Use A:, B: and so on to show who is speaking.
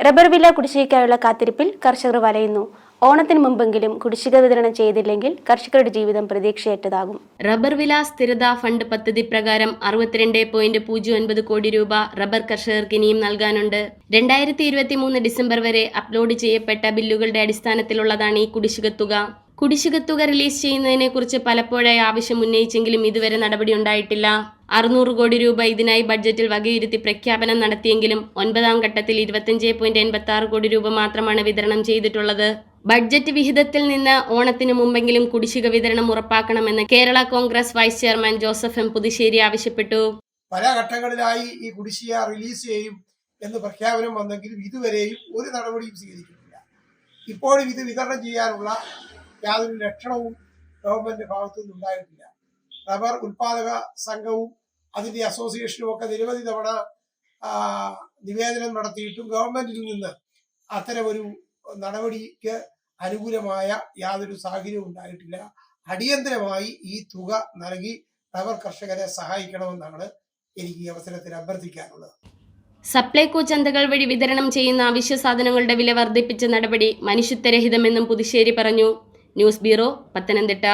A: Rubber വില കുടിശ്ശികയ്ക്കായുള്ള കാത്തിരിപ്പിൽ കർഷകർ വലയുന്നു. ഓണത്തിന് മുമ്പെങ്കിലും കുടിശ്ശിക വിതരണം ചെയ്തില്ലെങ്കിൽ കർഷകരുടെ ജീവിതം പ്രതീക്ഷയേറ്റതാകും.
B: റബ്ബർ വില സ്ഥിരതാ ഫണ്ട് പദ്ധതി പ്രകാരം അറുപത്തിരണ്ട് പോയിന്റ് പൂജ്യം ഒൻപത് കോടി രൂപ റബ്ബർ കർഷകർക്ക് ഇനിയും നൽകാനുണ്ട്. രണ്ടായിരത്തി ഇരുപത്തി മൂന്ന് ഡിസംബർ വരെ അപ്ലോഡ് ചെയ്യപ്പെട്ട ബില്ലുകളുടെ അടിസ്ഥാനത്തിലുള്ളതാണ് ഈ കുടിശ്ശിക തുക. കുടിശ്ശിക തുക റിലീസ് ചെയ്യുന്നതിനെ കുറിച്ച് പലപ്പോഴായി ആവശ്യം ഉന്നയിച്ചെങ്കിലും ഇതുവരെ നടപടി ഉണ്ടായിട്ടില്ല. അറുന്നൂറ് കോടി രൂപ ഇതിനായി ബഡ്ജറ്റിൽ വകയിരുത്തി പ്രഖ്യാപനം നടത്തിയെങ്കിലും ഒൻപതാം ഘട്ടത്തിൽ ഇരുപത്തിയഞ്ച് പോയിന്റ് എൺപത്തി ആറ് കോടി രൂപ മാത്രമാണ് വിതരണം ചെയ്തിട്ടുള്ളത്. ബഡ്ജറ്റ് വിഹിതത്തിൽ നിന്ന് ഓണത്തിന് മുമ്പെങ്കിലും കുടിശ്ശിക വിതരണം ഉറപ്പാക്കണമെന്ന് Kerala Congress vice chairman Joseph M Puthussery ആവശ്യപ്പെട്ടു.
C: പല ഘട്ടങ്ങളിലായി ഈ കുടിശ്ശിക റിലീസ് ചെയ്യും എന്ന് പ്രഖ്യാപനം വന്നെങ്കിലും ഇതുവരെയും ഒരു നടപടിയും സ്വീകരിക്കുന്നില്ല ഇപ്പോഴും ഇത് വിതരണം ചെയ്യാനുള്ള യാതൊരു ലക്ഷണവും ഗവൺമെന്റ് ഭാഗത്തു നിന്നുണ്ടായിട്ടില്ല റബ്ബർ ഉൽപാദക സംഘവും അതിന്റെ അസോസിയേഷനും ഒക്കെ നിരവധി തവണ നിവേദനം നടത്തിയിട്ടും ഗവൺമെന്റിൽ നിന്ന് അത്തരമൊരു നടപടിക്ക് അനുകൂലമായ യാതൊരു സാഹചര്യവും ഉണ്ടായിട്ടില്ല. അടിയന്തരമായി ഈ തുക നൽകി റബ്ബർ കർഷകരെ സഹായിക്കണമെന്നാണ് എനിക്ക് ഈ അവസരത്തിൽ അഭ്യർത്ഥിക്കാനുള്ളത്.
B: സപ്ലൈകോ ചന്തകൾ വഴി വിതരണം ചെയ്യുന്ന അവശ്യ സാധനങ്ങളുടെ വില വർദ്ധിപ്പിച്ച നടപടി മനുഷ്യത്വരഹിതമെന്നും പുതുശ്ശേരി പറഞ്ഞു. News bureau Pathanamthitta.